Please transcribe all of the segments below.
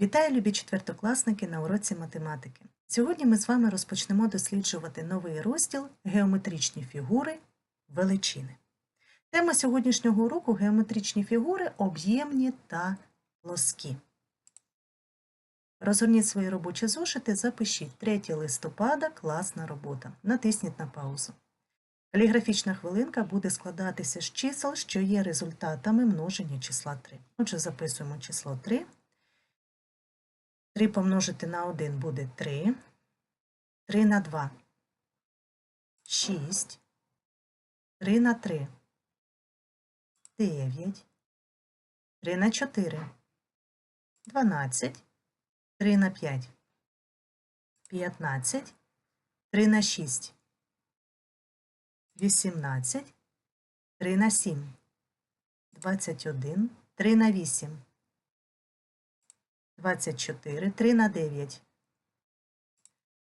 Вітаю, любі четвертокласники на уроці математики. Сьогодні ми з вами розпочнемо досліджувати новий розділ Геометричні фігури величини. Тема сьогоднішнього уроку геометричні фігури об'ємні та плоскі. Розгорніть свої робочі зошити, запишіть 3 листопада класна робота. Натисніть на паузу. Каліграфічна хвилинка буде складатися з чисел, що є результатами множення числа 3. Отже, записуємо число 3. 3 помножити на 1 буде 3. 3 на 2 6. 3 на 3 9. 3 на 4 12. 3 на 5 15. 3 на 6 18. 3 на 7 21. 3 на 8 24, 3 на 9,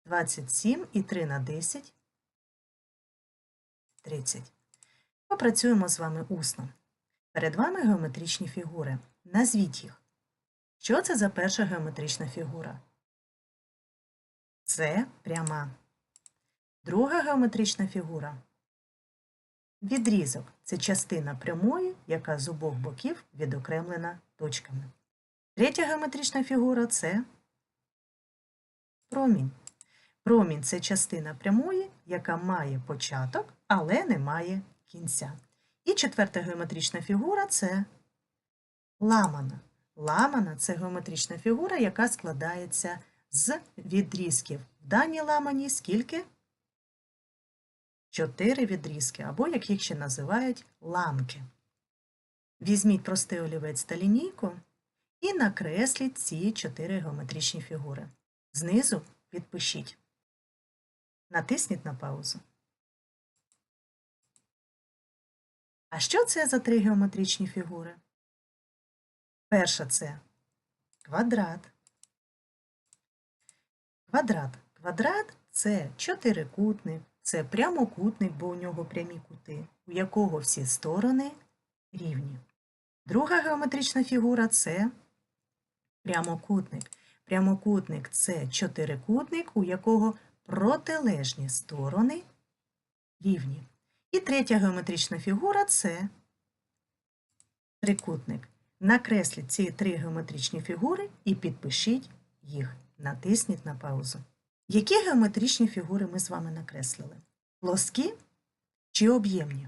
27 і 3 на 10, 30. Попрацюємо з вами усно. Перед вами геометричні фігури. Назвіть їх. Що це за перша геометрична фігура? Це пряма. Друга геометрична фігура. Відрізок це частина прямої, яка з обох боків відокремлена точками. Третя геометрична фігура це промінь. Промінь це частина прямої, яка має початок, але не має кінця. І четверта геометрична фігура це ламана. Ламана це геометрична фігура, яка складається з відрізків. В даній ламані скільки? Чотири відрізки, або, як їх ще називають, ламки. Візьміть простий олівець та лінійку і накресліть ці чотири геометричні фігури. Знизу підпишіть. Натисніть на паузу. А що це за три геометричні фігури? Перша це квадрат. Квадрат. Квадрат це чотирикутник, це прямокутник, бо у нього прямі кути, у якого всі сторони рівні. Друга геометрична фігура це прямокутник. Прямокутник це чотирикутник, у якого протилежні сторони рівні. І третя геометрична фігура це трикутник. Накресліть ці три геометричні фігури і підпишіть їх. Натисніть на паузу. Які геометричні фігури ми з вами накреслили? Плоскі чи об'ємні?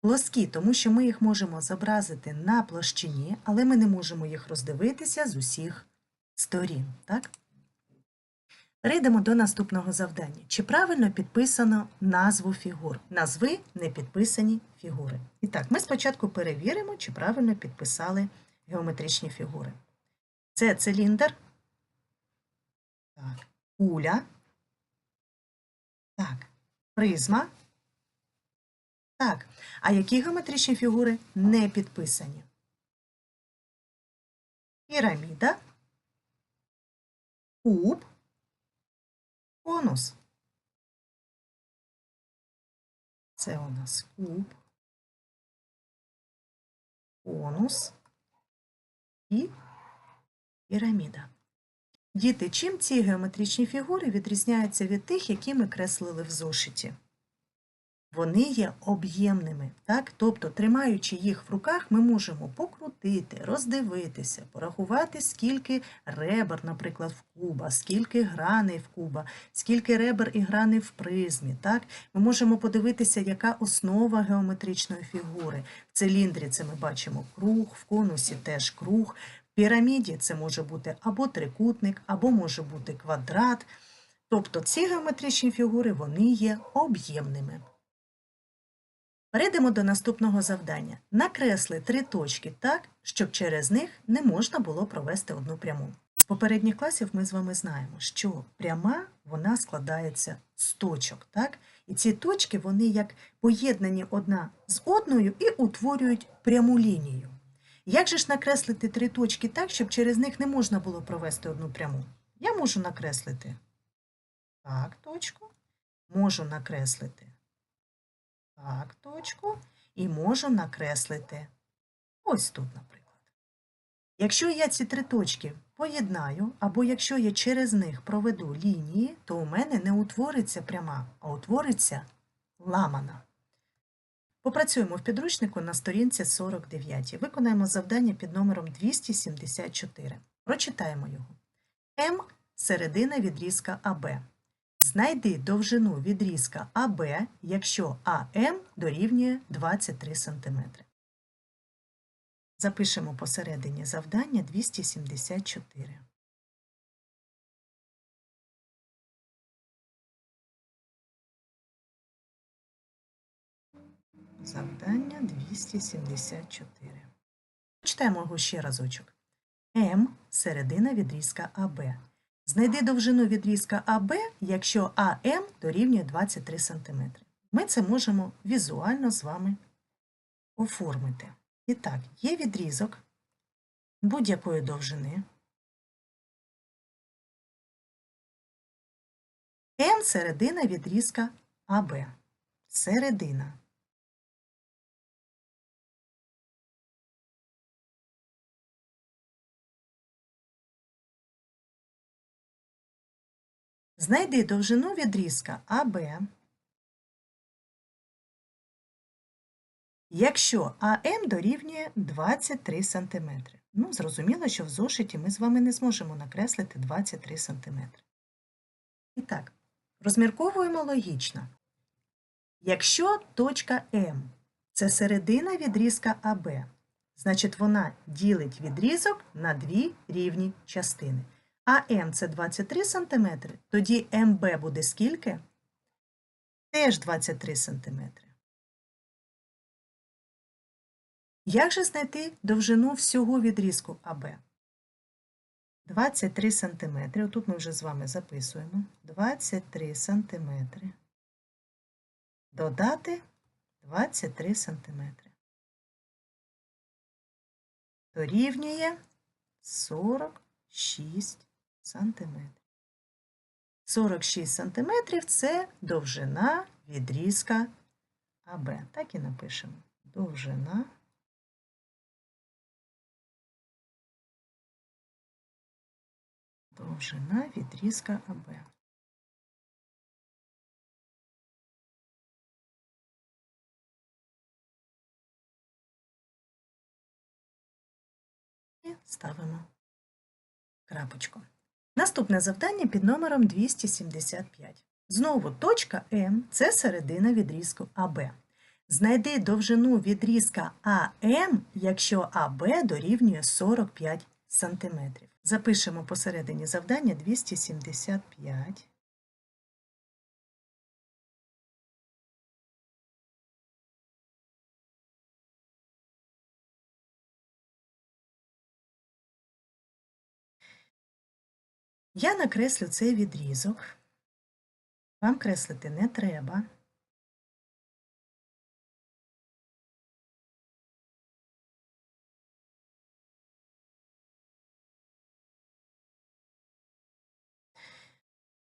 Плоскі, тому що ми їх можемо зобразити на площині, але ми не можемо їх роздивитися з усіх сторін. Так? Перейдемо до наступного завдання. Чи правильно підписано назву фігур? Назви не підписані фігури. І так, ми спочатку перевіримо, чи правильно підписали геометричні фігури. Це циліндр, так, куля, так, призма. Так, а які геометричні фігури не підписані? Піраміда, куб, конус. Це у нас куб, конус і піраміда. Діти, чим ці геометричні фігури відрізняються від тих, які ми креслили в зошиті? Вони є об'ємними? Тобто, тримаючи їх в руках, ми можемо покрутити, роздивитися, порахувати, скільки ребер, наприклад, в куба, скільки граней в куба, скільки ребер і граней в призмі. Так? Ми можемо подивитися, яка основа геометричної фігури. В циліндрі це ми бачимо круг, в конусі теж круг, в піраміді це може бути або трикутник, або може бути квадрат. Тобто ці геометричні фігури вони є об'ємними. Перейдемо до наступного завдання. Накресли три точки так, щоб через них не можна було провести одну пряму. З попередніх класів ми з вами знаємо, що пряма вона складається з точок. так? І ці точки вони як поєднані одна з одною і утворюють пряму лінію. Як же ж накреслити три точки так, щоб через них не можна було провести одну пряму? Я можу накреслити так, точку, можу накреслити так, точку і можу накреслити ось тут, наприклад. Якщо я ці три точки поєднаю, або якщо я через них проведу лінії, то у мене не утвориться пряма, а утвориться ламана. Попрацюємо в підручнику на сторінці 49. Виконаємо завдання під номером 274. Прочитаємо його. М середина відрізка АБ. Знайди довжину відрізка АБ, якщо АМ дорівнює 23 см. Запишемо посередині завдання 274. Завдання 274. Читаємо його ще разочок. М середина відрізка АБ. Знайди довжину відрізка АБ, якщо АМ дорівнює 23 см. Ми це можемо візуально з вами оформити. І так, є відрізок будь-якої довжини. М середина відрізка АБ. Середина. Знайди довжину відрізка АБ, якщо АМ дорівнює 23 см. Ну, зрозуміло, що в зошиті ми з вами не зможемо накреслити 23 см. І так, розмірковуємо логічно. Якщо точка М це середина відрізка АБ, значить вона ділить відрізок на дві рівні частини. А М це 23 см, тоді МБ буде скільки? Теж 23 см. Як же знайти довжину всього відрізку АБ? 23 см. Отут ми вже з вами записуємо. 23 см. Додати 23 см. Дорівнює 46 сантиметрів. 46 сантиметрів – це довжина відрізка АБ. Так і напишемо. Довжина довжина відрізка АБ. І ставимо крапочку. Наступне завдання під номером 275. Знову точка М це середина відрізку АБ. Знайди довжину відрізка АМ, якщо АБ дорівнює 45 см. Запишемо посередині завдання 275. Я накреслю цей відрізок. Вам креслити не треба.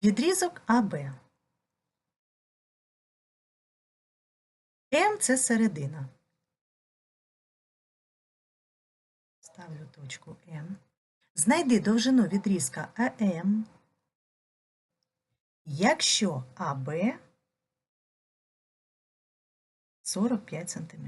Відрізок АБ. М це середина. Ставлю точку М. Знайди довжину відрізка АМ, якщо АБ 45 см.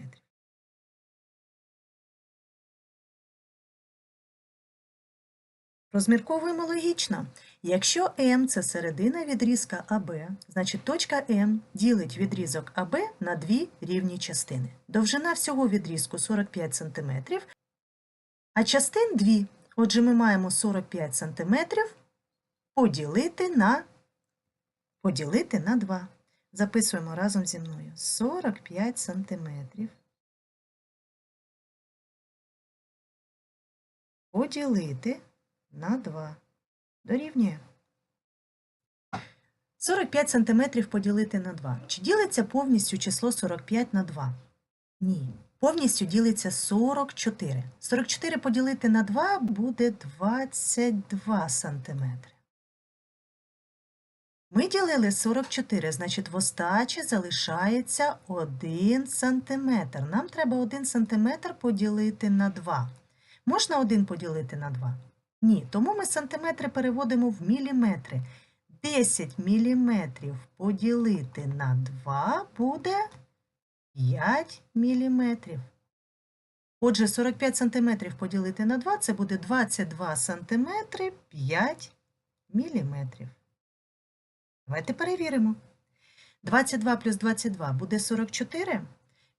Розмірковуємо логічно. Якщо М це середина відрізка АБ, значить точка М ділить відрізок АБ на дві рівні частини. Довжина всього відрізку 45 см, а частин 2. Отже, ми маємо 45 см поділити на поділити на 2. Записуємо разом зі мною 45 см. Поділити на 2. Дорівнює. 45 см поділити на 2. Чи ділиться повністю число 45 на 2? Ні. Повністю ділиться 44. 44 поділити на 2 буде 22 см. Ми ділили 44, значить в остачі залишається 1 см. Нам треба 1 см поділити на 2. Можна 1 поділити на 2? Ні. Тому ми сантиметри переводимо в міліметри. 10 міліметрів поділити на 2 буде 5 міліметрів. Отже, 45 сантиметрів поділити на 2 – це буде 22 сантиметри 5 міліметрів. Давайте перевіримо. 22 плюс 22 буде 44.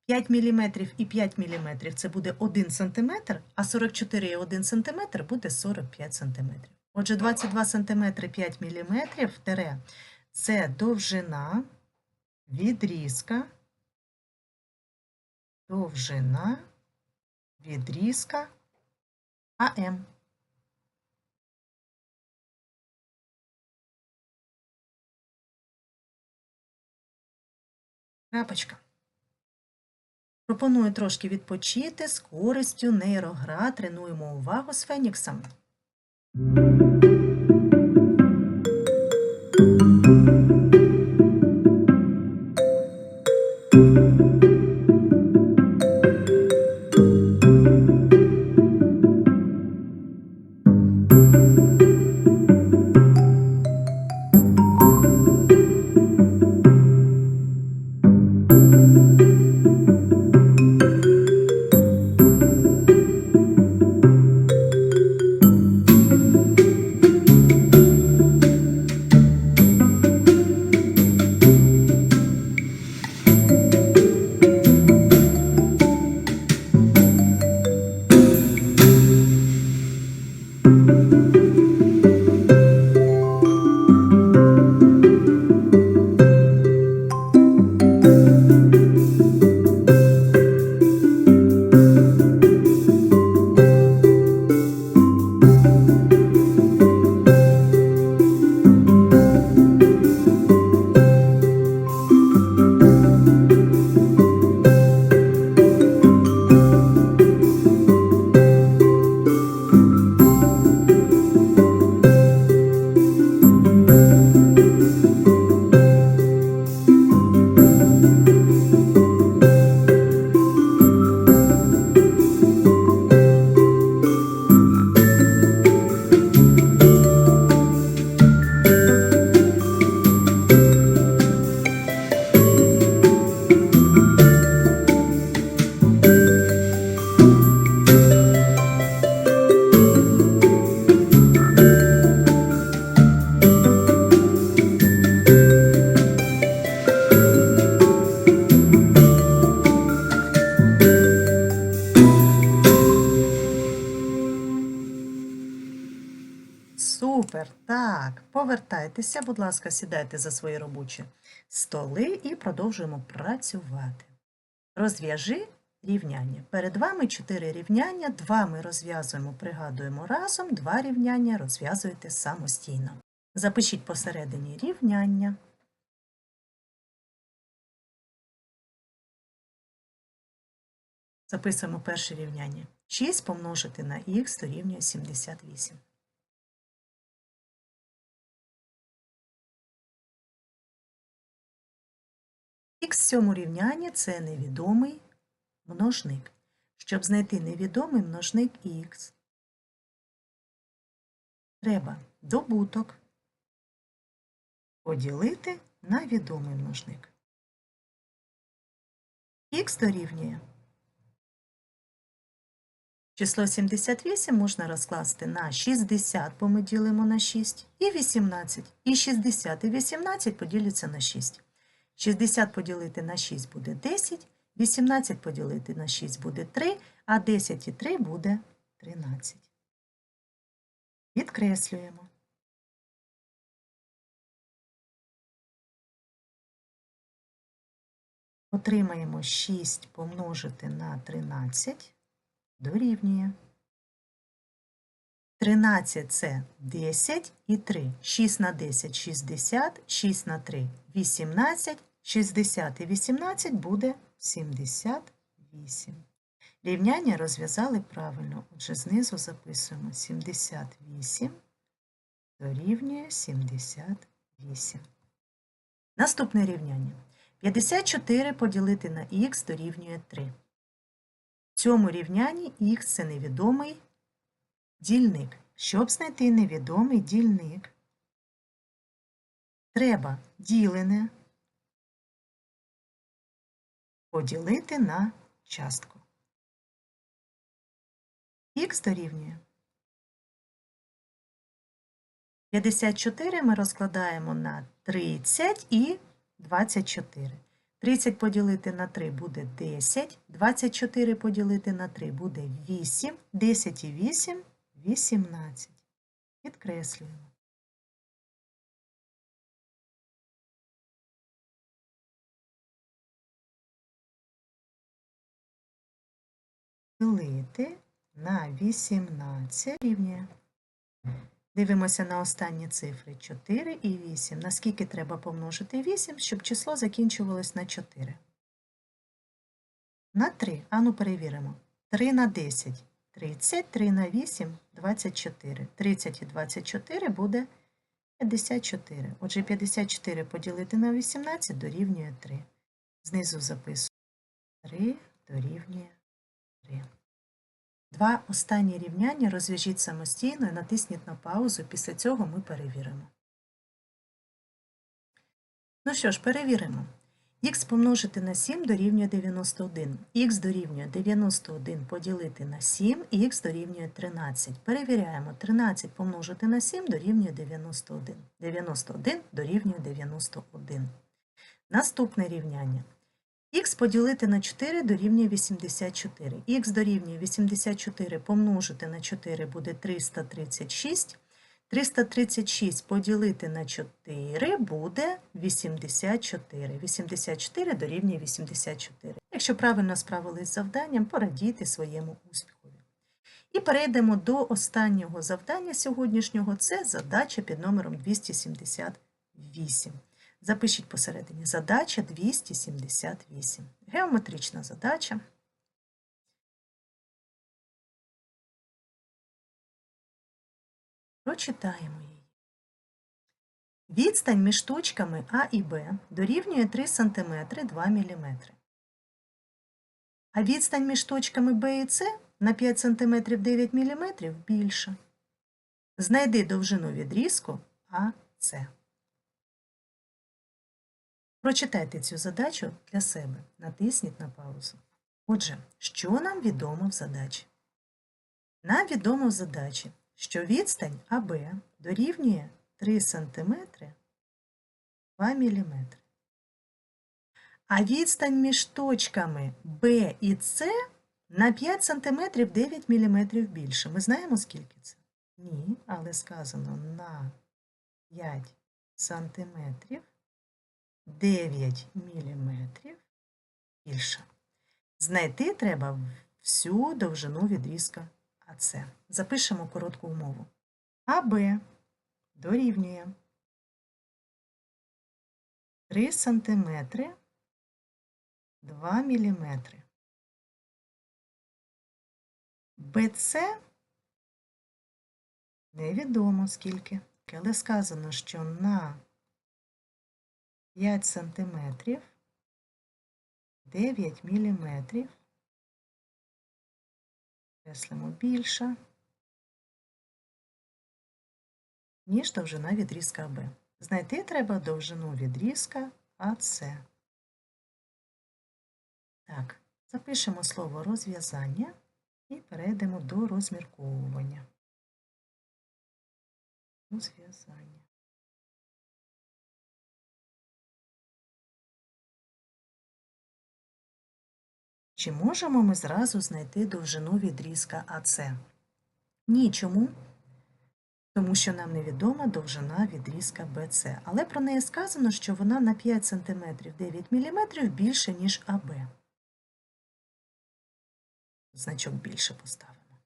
5 мм і 5 мм – це буде 1 см, а 44 і 1 см буде 45 см. Отже, 22 см 5 мм тере – це довжина відрізка, довжина відрізка АМ. Крапочка. Пропоную трошки відпочити з користю нейрогра. Тренуємо увагу з Феніксом. Повертайтеся, будь ласка, сідайте за свої робочі столи і продовжуємо працювати. Розв'яжи рівняння. Перед вами чотири рівняння, два ми розв'язуємо, пригадуємо разом, два рівняння розв'язуєте самостійно. Запишіть посередині рівняння. Записуємо перше рівняння. 6 помножити на х дорівнює 78. Х в цьому рівнянні – це невідомий множник. Щоб знайти невідомий множник х, треба добуток поділити на відомий множник. Х дорівнює. Число 78 можна розкласти на 60, бо ми ділимо на 6, і 18. І 60 і 18 поділяться на 6. 60 поділити на 6 буде 10, 18 поділити на 6 буде 3, а 10 і 3 буде 13. Відкреслюємо. Отримаємо 6 помножити на 13 дорівнює. 13 – це 10 і 3. 6 на 10 – 60, 6 на 3 – 18, 60 і 18 буде 78. Рівняння розв'язали правильно. Отже, знизу записуємо 78 дорівнює 78. Наступне рівняння. 54 поділити на х дорівнює 3. В цьому рівнянні х – це невідомий дільник. Щоб знайти невідомий дільник, треба ділене поділити на частку. Х дорівнює. 54 ми розкладаємо на 30 і 24. 30 поділити на 3 буде 10, 24 поділити на 3 буде 8, 10 і 8 – 18. Підкреслюємо. Ділити на 18 рівнює. Дивимося на останні цифри 4 і 8. Наскільки треба помножити 8, щоб число закінчувалось на 4? На 3. Ану перевіримо. 3 на 10 30, 3 на 8 24. 30 і 24 буде 54. Отже, 54 поділити на 18 дорівнює 3. Знизу записую 3 дорівнює 3. Два останні рівняння розв'яжіть самостійно і натисніть на паузу. Після цього ми перевіримо. Ну що ж, перевіримо. Х помножити на 7 дорівнює 91. Х дорівнює 91 поділити на 7, і х дорівнює 13. Перевіряємо. 13 помножити на 7 дорівнює 91. 91 дорівнює 91. Наступне рівняння. Х поділити на 4 дорівнює 84. Х дорівнює 84 помножити на 4 буде 336. 336 поділити на 4 буде 84. 84 дорівнює 84. Якщо правильно справились з завданням, порадійте своєму успіхові. І перейдемо до останнього завдання сьогоднішнього. Це задача під номером 278. Запишіть посередині задача 278. Геометрична задача. Прочитаємо її. Відстань між точками А і Б дорівнює 3 см 2 мм. А відстань між точками Б і С на 5 см 9 мм більша. Знайди довжину відрізку АС. Прочитайте цю задачу для себе. Натисніть на паузу. Отже, що нам відомо в задачі? Нам відомо в задачі, що відстань АБ дорівнює 3 см 2 мм. А відстань між точками Б і С на 5 см 9 мм більше. Ми знаємо, скільки це? Ні, але сказано на 5 сантиметрів 9 мм більше. Знайти треба всю довжину відрізка АС. Запишемо коротку умову. АБ дорівнює 3 см 2 мм. БЦ невідомо скільки, але сказано, що на 5 сантиметрів 9 міліметрів. Креслимо більше, ніж довжина відрізка АБ. Знайти треба довжину відрізка АС. Так, запишемо слово розв'язання і перейдемо до розмірковування. Розв'язання. Чи можемо ми зразу знайти довжину відрізка АС? Ні, чому? Тому що нам невідома довжина відрізка БЦ. Але про неї сказано, що вона на 5 см 9 мм більше, ніж АБ. Значок більше поставимо.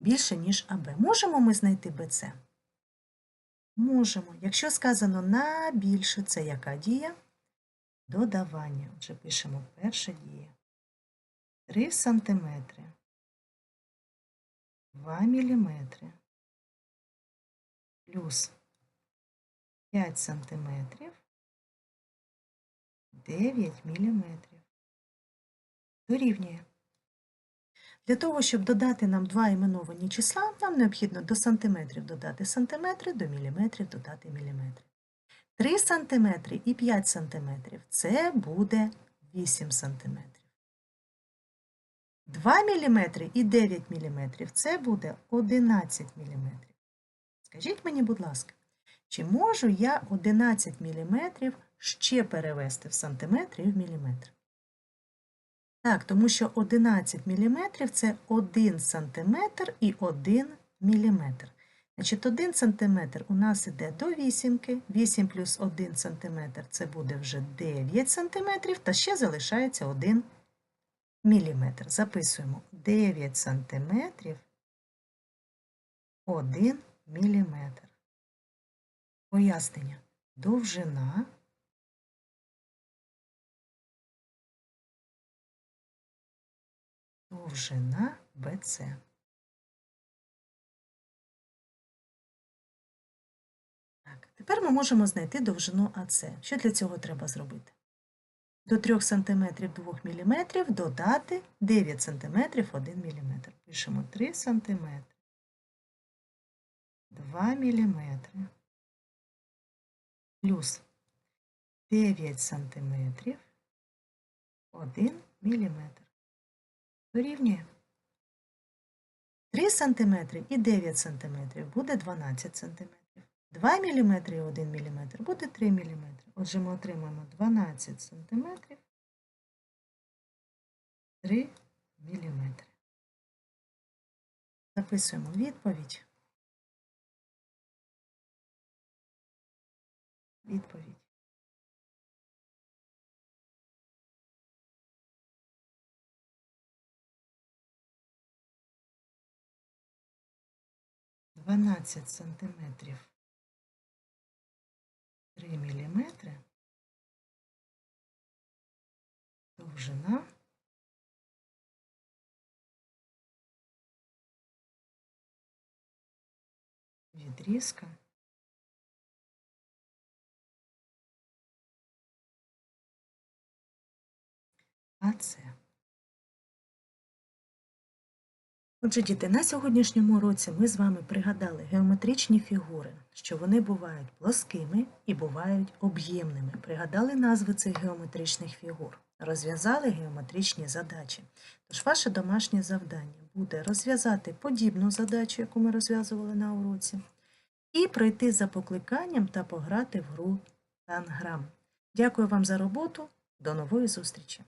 Більше, ніж АБ. Можемо ми знайти БЦ? Можемо. Якщо сказано на більше, це яка дія? Додавання. Отже, пишемо перша дія. 3 сантиметри, 2 міліметри, плюс 5 сантиметрів, 9 міліметрів. Дорівнює. Для того, щоб додати нам два іменовані числа, нам необхідно до сантиметрів додати сантиметри, до міліметрів додати міліметри. 3 сантиметри і 5 сантиметрів – це буде 8 сантиметрів. 2 міліметри і 9 міліметрів – це буде 11 міліметрів. Скажіть мені, будь ласка, чи можу я 11 міліметрів ще перевести в сантиметри і в міліметри? Так, тому що 11 мм – це 1 см і 1 мм. Значить, 1 см у нас йде до вісімки, 8 плюс 1 см – це буде вже 9 см, та ще залишається 1 мм. Записуємо 9 см, 1 мм. Пояснення. Довжина довжина БЦ. Так, тепер ми можемо знайти довжину АЦ. Що для цього треба зробити? До 3 см 2 мм додати 9 см 1 мм. Пишемо 3 см 2 мм плюс 9 см 1 мм дорівнює 3 см і 9 см буде 12 см. 2 мм і 1 мм буде 3 мм. Отже, ми отримаємо 12 см 3 мм. Записуємо відповідь. Відповідь. Дванадцять сантиметрів три міліметри. Довжина. Відрізка. АЦ. Отже, діти, на сьогоднішньому уроці ми з вами пригадали геометричні фігури, що вони бувають плоскими і бувають об'ємними. Пригадали назви цих геометричних фігур, розв'язали геометричні задачі. Тож ваше домашнє завдання буде розв'язати подібну задачу, яку ми розв'язували на уроці, і пройти за покликанням та пограти в гру танграм. Дякую вам за роботу. До нової зустрічі!